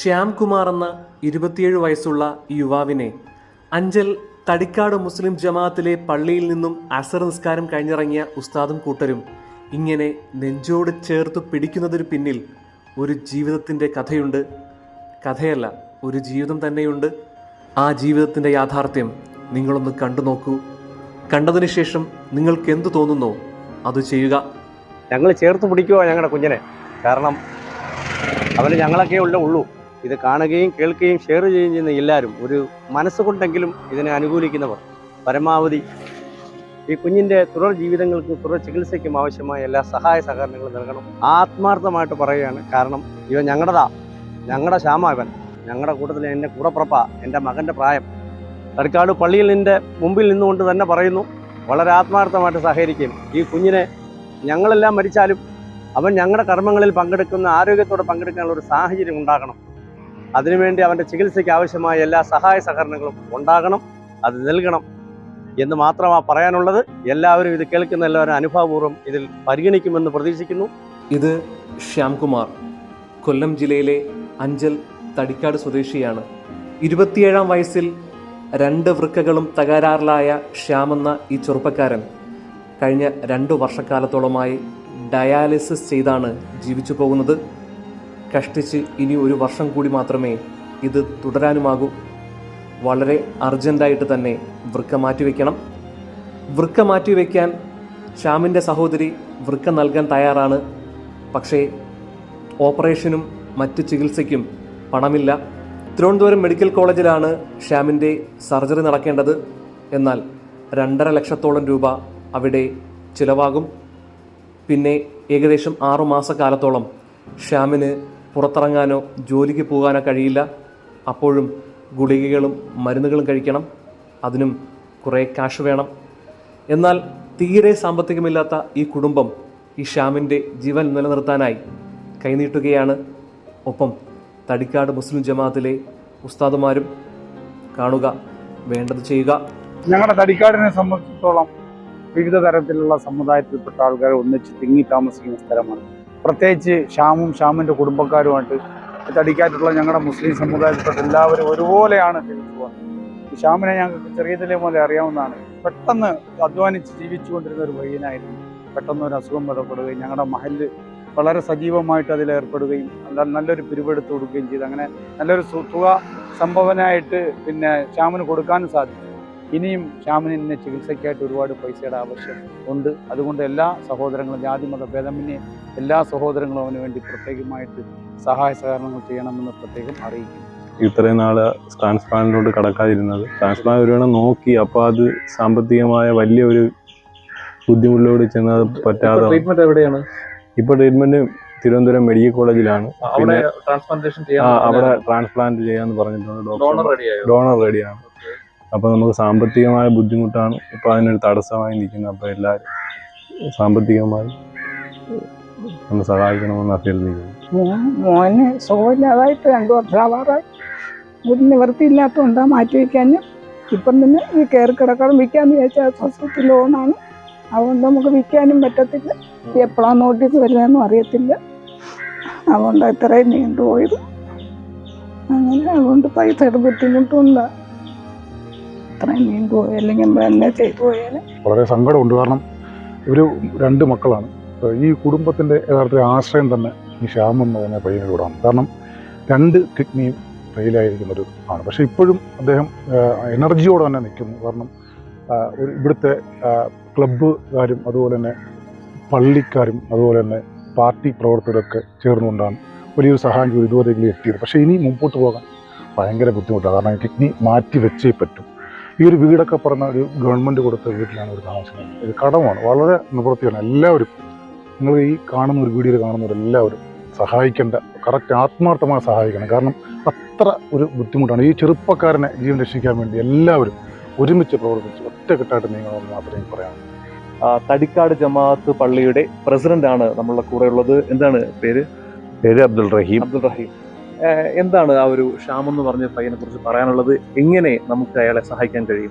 ശ്യാംകുമാർ എന്ന ഇരുപത്തിയേഴ് വയസ്സുള്ള യുവാവിനെ അഞ്ചൽ തടിക്കാട് മുസ്ലിം ജമാഅത്തിലെ പള്ളിയിൽ നിന്നും അസർ നിസ്കാരം കഴിഞ്ഞിറങ്ങിയ ഉസ്താദും കൂട്ടരും ഇങ്ങനെ നെഞ്ചോട് ചേർത്ത് പിടിക്കുന്നതിന് പിന്നിൽ ഒരു ജീവിതത്തിന്റെ കഥയുണ്ട്. കഥയല്ല ഒരു ജീവിതം തന്നെയുണ്ട്. ആ ജീവിതത്തിന്റെ യാഥാർത്ഥ്യം നിങ്ങളൊന്ന് കണ്ടു നോക്കൂ. കണ്ടതിന് ശേഷം നിങ്ങൾക്ക് എന്തു തോന്നുന്നു അത് ചെയ്യുക. ഞങ്ങൾ ചേർത്ത് പിടിക്കുക ഞങ്ങളുടെ കുഞ്ഞിനെ. കാരണം അവന് ഞങ്ങളൊക്കെ ഉള്ള ഉള്ളൂ. ഇത് കാണുകയും കേൾക്കുകയും ഷെയർ ചെയ്യുകയും ചെയ്യുന്ന എല്ലാവരും ഒരു മനസ്സുകൊണ്ടെങ്കിലും ഇതിനെ അനുകൂലിക്കുന്നവർ. പരമാവധി ഈ കുഞ്ഞിന്റെ തുടർ ജീവിതങ്ങൾക്കും തുടർ ചികിത്സയ്ക്കും ആവശ്യമായ എല്ലാ സഹായ സഹകരണങ്ങളും നൽകണം. ആത്മാർത്ഥമായിട്ട് പറയുകയാണ്. കാരണം ഇവ ഞങ്ങളുടെതാ. ഞങ്ങളുടെ ശ്യാമ ഇവൻ ഞങ്ങളുടെ കൂട്ടത്തിൽ എന്റെ കൂടപ്പുറപ്പ എന്റെ മകന്റെ പ്രായം. തടിക്കാട് പള്ളിയിൽ നിന്റെ മുമ്പിൽ നിന്നുകൊണ്ട് തന്നെ പറയുന്നു. വളരെ ആത്മാർത്ഥമായിട്ട് സഹകരിക്കും. ഈ കുഞ്ഞിനെ ഞങ്ങളെല്ലാം മരിച്ചാലും അവൻ ഞങ്ങളുടെ കർമ്മങ്ങളിൽ പങ്കെടുക്കുന്ന ആരോഗ്യത്തോടെ പങ്കെടുക്കാനുള്ള ഒരു സാഹചര്യം ഉണ്ടാകണം. അതിനുവേണ്ടി അവന്റെ ചികിത്സയ്ക്ക് ആവശ്യമായ എല്ലാ സഹായ സഹകരണങ്ങളും ഉണ്ടാകണം അത് നൽകണം എന്ന് മാത്രമാണ് പറയാനുള്ളത്. എല്ലാവരും ഇത് കേൾക്കുന്ന എല്ലാവരും അനുഭവപൂർവം ഇതിൽ പരിഗണിക്കുമെന്ന് പ്രതീക്ഷിക്കുന്നു. ഇത് ശ്യാംകുമാർ കൊല്ലം ജില്ലയിലെ അഞ്ചൽ തടിക്കാട് സ്വദേശിയാണ്. ഇരുപത്തിയേഴാം വയസ്സിൽ രണ്ട് വൃക്കകളും തകരാറിലായ ശ്യാമെന്ന ഈ ചെറുപ്പക്കാരൻ കഴിഞ്ഞ രണ്ടു വർഷക്കാലത്തോളമായി ഡയാലിസിസ് ചെയ്താണ് ജീവിച്ചു പോകുന്നത്. കഷ്ടിച്ച് ഇനി ഒരു വർഷം കൂടി മാത്രമേ ഇത് തുടരാനുമാകൂ. വളരെ അർജന്റായിട്ട് തന്നെ വൃക്ക മാറ്റിവെക്കണം വൃക്ക മാറ്റിവെക്കാൻ ശ്യാമിന്റെ സഹോദരി വൃക്ക നൽകാൻ തയ്യാറാണ്. പക്ഷേ ഓപ്പറേഷനും മറ്റ് ചികിത്സയ്ക്കും പണമില്ല. തിരുവനന്തപുരം മെഡിക്കൽ കോളേജിലാണ് ശ്യാമിന്റെ സർജറി നടക്കേണ്ടത്. എന്നാൽ രണ്ടര ലക്ഷത്തോളം രൂപ അവിടെ ചിലവാകും. പിന്നെ ഏകദേശം ആറു മാസക്കാലത്തോളം ശ്യാമിന് പുറത്തിറങ്ങാനോ ജോലിക്ക് പോകാനോ കഴിയില്ല. അപ്പോഴും ഗുളികകളും മരുന്നുകളും കഴിക്കണം. അതിനും കുറേ കാശ് വേണം. എന്നാൽ തീരെ സാമ്പത്തികമില്ലാത്ത ഈ കുടുംബം ഈ ശ്യാമിന്റെ ജീവൻ നിലനിർത്താനായി കൈനീട്ടുകയാണ്. ഒപ്പം തടിക്കാട് മുസ്ലിം ജമാഅത്തിലെ ഉസ്താദുമാരും കാണുക വേണ്ടത് ചെയ്യുക. ഞങ്ങളുടെ തടിക്കാടിനെ സംബന്ധിച്ചിടത്തോളം വിവിധ തരത്തിലുള്ള സമുദായത്തിൽപ്പെട്ട ആൾക്കാർ ഒന്നിച്ച് തിങ്ങി താമസിക്കുന്ന സ്ഥലമാണ്. പ്രത്യേകിച്ച് ഷ്യാമും ഷ്യാമിന്റെ കുടുംബക്കാരുമായിട്ട് തടിക്കാറ്റുള്ള ഞങ്ങളുടെ മുസ്ലിം സമുദായത്തിൽപ്പെട്ട എല്ലാവരും ഒരുപോലെയാണ് ജീവിച്ചു പോകുന്നത്. ഷ്യാമിനെ ഞങ്ങൾക്ക് ചെറിയതിലെ പോലെ അറിയാവുന്നതാണ്. പെട്ടെന്ന് അധ്വാനിച്ച് ജീവിച്ചുകൊണ്ടിരുന്ന ഒരു പയ്യനായിരുന്നു. പെട്ടെന്ന് ഒരു അസുഖം ബന്ധപ്പെടുകയും ഞങ്ങളുടെ മഹൽ വളരെ സജീവമായിട്ട് അതിൽ ഏർപ്പെടുകയും നല്ല നല്ലൊരു പിരിവെടുത്ത് കൊടുക്കുകയും ചെയ്തു. അങ്ങനെ നല്ലൊരു തുക സംഭവനായിട്ട് പിന്നെ ശ്യാമിന് കൊടുക്കാനും സാധിച്ചു. ഇനിയും ശ്യാമിന് ഇന്ന ചികിത്സയ്ക്കായിട്ട് ഒരുപാട് പൈസയുടെ ആവശ്യം ഉണ്ട്. അതുകൊണ്ട് എല്ലാ സഹോദരങ്ങളും ജാതി മത ഭേദമന്യേ എല്ലാ സഹോദരങ്ങളും അവന് വേണ്ടി പ്രത്യേകമായിട്ട് സഹായ സഹകരണങ്ങൾ ചെയ്യണമെന്ന് പ്രത്യേകം അറിയിക്കും ഇത്രയും നാൾ ട്രാൻസ്പ്ലാന്റിലോട്ട് കടക്കാതിരുന്നത്. ട്രാൻസ്പ്ലാന്റ് ഒരുവേണം നോക്കി അപ്പോൾ അത് സാമ്പത്തികമായ വലിയ ഒരു ബുദ്ധിമുട്ടിലോട് ചെന്നത് പറ്റാതെ ട്രീറ്റ്മെന്റ് എവിടെയാണ്? ഇപ്പോൾ ട്രീറ്റ്മെന്റ് തിരുവനന്തപുരം മെഡിക്കൽ കോളേജിലാണ്. അവിടെ ട്രാൻസ്പ്ലാന്റേഷൻ ആ, അവിടെ ട്രാൻസ്പ്ലാന്റ് ചെയ്യാന്ന് പറഞ്ഞിട്ടുണ്ട് ഡോക്ടർ റെഡിയായോ ഡോണർ റെഡിയാണ് അപ്പോൾ നമുക്ക് സാമ്പത്തികമായ ബുദ്ധിമുട്ടാണ് ഇപ്പോൾ അതിനൊരു തടസ്സമായി നിൽക്കുന്നത്. അപ്പോൾ എല്ലാവരും സാമ്പത്തികമായി ഒന്ന് സഹായിക്കണമെന്ന് അഭ്യർത്ഥിക്കുന്നു. മോന് സുഖമില്ലാതായിട്ട് രണ്ടു വർഷമാവാറായി ഒരു നിവൃത്തിയില്ലാത്തതുകൊണ്ടാണ് മാറ്റി വയ്ക്കാനും ഇപ്പം തന്നെ ഈ കയറി കിടക്കണം വിൽക്കാന്ന് വിചാരിച്ചാൽ സൊസൈറ്റി ലോണാണ് അതുകൊണ്ട് നമുക്ക് വിൽക്കാനും പറ്റത്തില്ല. എപ്പോഴാണ് നോട്ടീസ് വരുന്നതെന്നും അറിയത്തില്ല. അതുകൊണ്ട് ഇത്രയും നീണ്ടുപോയത്. അങ്ങനെ അതുകൊണ്ട് പൈസയുടെ ബുദ്ധിമുട്ടുണ്ട്. ഇത്രയും മീൻ അല്ലെങ്കിൽ നമ്മൾ എന്നെ ചെയ്തു വളരെ സങ്കടമുണ്ട്. കാരണം ഇവർ രണ്ട് മക്കളാണ്. ഈ കുടുംബത്തിന്റെ യഥാർത്ഥ ആശ്രയം തന്നെ ഈ ശ്യാം എന്ന് പറഞ്ഞ പയ്യനിലൂടെയാണ് കാരണം രണ്ട് കിഡ്നിയും ഫെയിലായിരിക്കുന്ന ഒരു ആണ്. പക്ഷേ ഇപ്പോഴും അദ്ദേഹം എനർജിയോടെ തന്നെ നിൽക്കുന്നു. കാരണം ഒരു ഇവിടുത്തെ ക്ലബ്ബുകാരും അതുപോലെ തന്നെ പള്ളിക്കാരും അതുപോലെ തന്നെ പാർട്ടി പ്രവർത്തകരൊക്കെ ചേർന്നുകൊണ്ടാണ് വലിയൊരു സഹായം ചെയ്ത് ഇതുവരെയെങ്കിലും എത്തിയത്. പക്ഷേ ഇനി മുമ്പോട്ട് പോകാൻ ഭയങ്കര ബുദ്ധിമുട്ടാണ്. കാരണം കിഡ്നി മാറ്റി വെച്ചേ പറ്റും. ഈ ഒരു വീടൊക്കെ പറഞ്ഞ ഒരു ഗവൺമെന്റ് കൊടുത്ത വീട്ടിലാണ് ഒരു താമസിക്കുന്നത്. ഇത് കടമാണ് വളരെ നിവൃത്തിയാണ്. എല്ലാവരും നിങ്ങൾ ഈ കാണുന്ന ഒരു വീഡിയോയിൽ കാണുന്നവരെല്ലാവരും സഹായിക്കേണ്ട കറക്റ്റ് ആത്മാർത്ഥമായി സഹായിക്കണം. കാരണം അത്ര ഒരു ബുദ്ധിമുട്ടാണ്. ഈ ചെറുപ്പക്കാരനെ ജീവൻ രക്ഷിക്കാൻ വേണ്ടി എല്ലാവരും ഒരുമിച്ച് പ്രവർത്തിച്ച് ഒറ്റക്കെട്ടായിട്ട് നീങ്ങണമെന്ന് മാത്രമേ പറയാം ആ, തടിക്കാട് ജമാഅത്ത് പള്ളിയുടെ പ്രസിഡന്റ് ആണ് നമ്മളുടെ കൂടെ ഉള്ളത്. എന്താണ് പേര്? പേര് അബ്ദുൾ റഹീം. അബ്ദുൾ റഹീം. എന്താണ് ആ ഒരു ഷ്യാം എന്ന് പറഞ്ഞ പയ്യനെ കുറിച്ച് പറയാനുള്ളത്? എങ്ങനെ നമുക്ക് അയാളെ സഹായിക്കാൻ കഴിയും?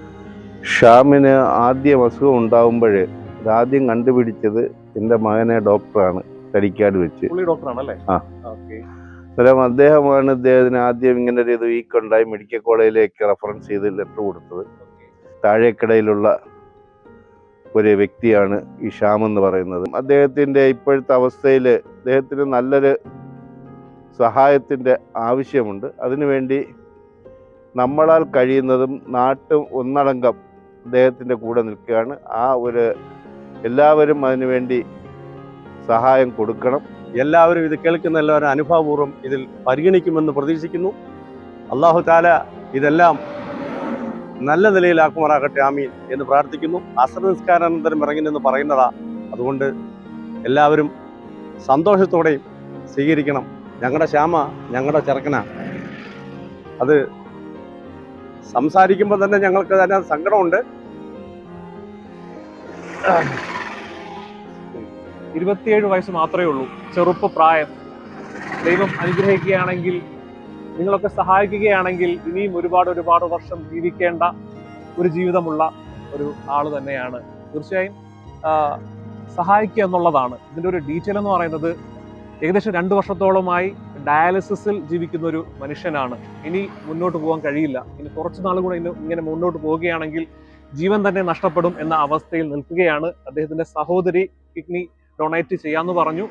ഷ്യാമിന് ആദ്യം അസുഖം ഉണ്ടാവുമ്പോൾ ആദ്യം കണ്ടുപിടിച്ചത് എന്റെ മകനെ ഡോക്ടറാണ് തടിക്കാട് വെച്ച്. ഡോക്ടറാണല്ലേ? ഡോക്ടറാണ് അല്ലേ ആ. അന്നേരം അദ്ദേഹമാണ് അദ്ദേഹത്തിന് ആദ്യം ഇങ്ങനെ ഒരു ഇത് വീക്കുണ്ടായി മെഡിക്കൽ കോളേജിലേക്ക് റെഫറൻസ് ചെയ്ത് ലെറ്റർ കൊടുത്തത്. താഴേക്കിടയിലുള്ള ഒരു വ്യക്തിയാണ് ഈ ഷ്യാം എന്ന് പറയുന്നത്. അദ്ദേഹത്തിന്റെ ഇപ്പോഴത്തെ അവസ്ഥയിൽ അദ്ദേഹത്തിന് നല്ലൊരു സഹായത്തിന്റെ ആവശ്യമുണ്ട്. അതിനുവേണ്ടി നമ്മളാൽ കഴിയുന്നതും നാട്ടു ഒന്നടങ്കം അദ്ദേഹത്തിന്റെ കൂടെ നിൽക്കുകയാണ്. ആ ഒരു എല്ലാവരും അതിനുവേണ്ടി സഹായം കൊടുക്കണം. എല്ലാവരും ഇത് കേൾക്കുന്ന എല്ലാവരും അനുഭാവപൂർവം ഇതിൽ പരിഗണിക്കുമെന്ന് പ്രതീക്ഷിക്കുന്നു. അള്ളാഹു താല ഇതെല്ലാം നല്ല നിലയിലാക്കുമാറാകട്ടെ. ആമീൻ എന്ന് പ്രാർത്ഥിക്കുന്നു. അസർ നിസ്കാരാനന്തരം ഇറങ്ങി എന്ന് പറയുന്നതാ. അതുകൊണ്ട് എല്ലാവരും സന്തോഷത്തോടെയും സ്വീകരിക്കണം. ഞങ്ങളുടെ ശ്യാമ ഞങ്ങളുടെ ചെറുക്കന. അത് സംസാരിക്കുമ്പോൾ തന്നെ ഞങ്ങൾക്ക് തന്നെ സങ്കടമുണ്ട്. ഇരുപത്തിയേഴ് വയസ്സ് മാത്രമേ ഉള്ളൂ. ചെറുപ്പ പ്രായം. ദൈവം അനുഗ്രഹിക്കുകയാണെങ്കിൽ നിങ്ങളൊക്കെ സഹായിക്കുകയാണെങ്കിൽ ഇനിയും ഒരുപാട് ഒരുപാട് വർഷം ജീവിക്കേണ്ട ഒരു ജീവിതമുള്ള ഒരു ആൾ തന്നെയാണ്. തീർച്ചയായും സഹായിക്കുക എന്നുള്ളതാണ്. ഇതിന്റെ ഒരു ഡീറ്റെയിൽ എന്ന് പറയുന്നത് ഏകദേശം രണ്ട് വർഷത്തോളമായി ഡയാലിസിസിൽ ജീവിക്കുന്ന ഒരു മനുഷ്യനാണ്. ഇനി മുന്നോട്ട് പോകാൻ കഴിയില്ല. ഇനി കുറച്ച് നാൾ കൂടെ ഇന്ന് ഇങ്ങനെ മുന്നോട്ട് പോവുകയാണെങ്കിൽ ജീവൻ തന്നെ നഷ്ടപ്പെടും എന്ന അവസ്ഥയിൽ നിൽക്കുകയാണ് അദ്ദേഹത്തിന്റെ സഹോദരി കിഡ്നി ഡൊണേറ്റ് ചെയ്യാന്ന് പറഞ്ഞു.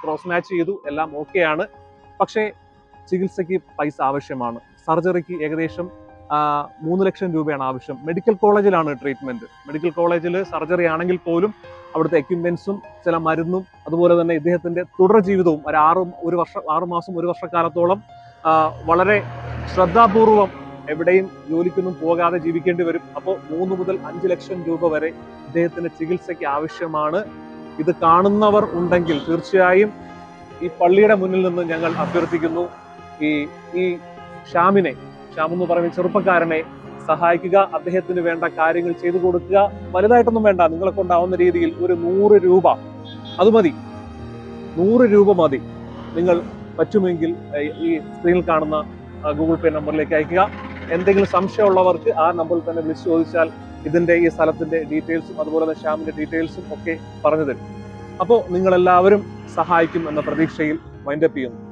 ക്രോസ് മാച്ച് ചെയ്തു. എല്ലാം ഓക്കെയാണ്. പക്ഷേ ചികിത്സയ്ക്ക് പൈസ ആവശ്യമാണ്. സർജറിക്ക് ഏകദേശം മൂന്ന് ലക്ഷം രൂപയാണ് ആവശ്യം. മെഡിക്കൽ കോളേജിലാണ് ട്രീറ്റ്മെന്റ് മെഡിക്കൽ കോളേജിൽ സർജറി ആണെങ്കിൽ പോലും അവിടുത്തെ എക്യുപ്മെന്റ്സും ചില മരുന്നും അതുപോലെ തന്നെ ഇദ്ദേഹത്തിന്റെ തുടർ ജീവിതവും ഒരു ആറ് ഒരു വർഷം ആറ് മാസം ഒരു വർഷക്കാലത്തോളം വളരെ ശ്രദ്ധാപൂർവം എവിടെയും ജോലിക്കൊന്നും പോകാതെ ജീവിക്കേണ്ടി വരും. അപ്പോൾ മൂന്ന് മുതൽ അഞ്ച് ലക്ഷം രൂപ വരെ ഇദ്ദേഹത്തിന്റെ ചികിത്സയ്ക്ക് ആവശ്യമാണ്. ഇത് കാണുന്നവർ ഉണ്ടെങ്കിൽ തീർച്ചയായും ഈ പള്ളിയുടെ മുന്നിൽ നിന്ന് ഞങ്ങൾ അഭ്യർത്ഥിക്കുന്നു. ഈ ഈ ഷ്യാമിനെ ഷ്യാം എന്ന് പറയുന്ന ചെറുപ്പക്കാരനെ സഹായിക്കുക അദ്ദേഹത്തിന് വേണ്ട കാര്യങ്ങൾ ചെയ്തു കൊടുക്കുക. വലുതായിട്ടൊന്നും വേണ്ട നിങ്ങളെ കൊണ്ടാവുന്ന രീതിയിൽ ഒരു നൂറ് രൂപ. അത് മതി. നൂറ് രൂപ മതി. നിങ്ങൾ പറ്റുമെങ്കിൽ ഈ സ്ക്രീനിൽ കാണുന്ന ഗൂഗിൾ പേ നമ്പറിലേക്ക് അയക്കുക എന്തെങ്കിലും സംശയമുള്ളവർക്ക് ആ നമ്പറിൽ തന്നെ വിളിച്ച് ചോദിച്ചാൽ ഇതിന്റെ ഈ സ്ഥലത്തിന്റെ ഡീറ്റെയിൽസും അതുപോലെ തന്നെ ഷ്യാമിന്റെ ഡീറ്റെയിൽസും ഒക്കെ പറഞ്ഞു തരും. അപ്പോൾ നിങ്ങളെല്ലാവരും സഹായിക്കും എന്ന പ്രതീക്ഷയിൽ വൈൻഡപ്പ് ചെയ്യുന്നു.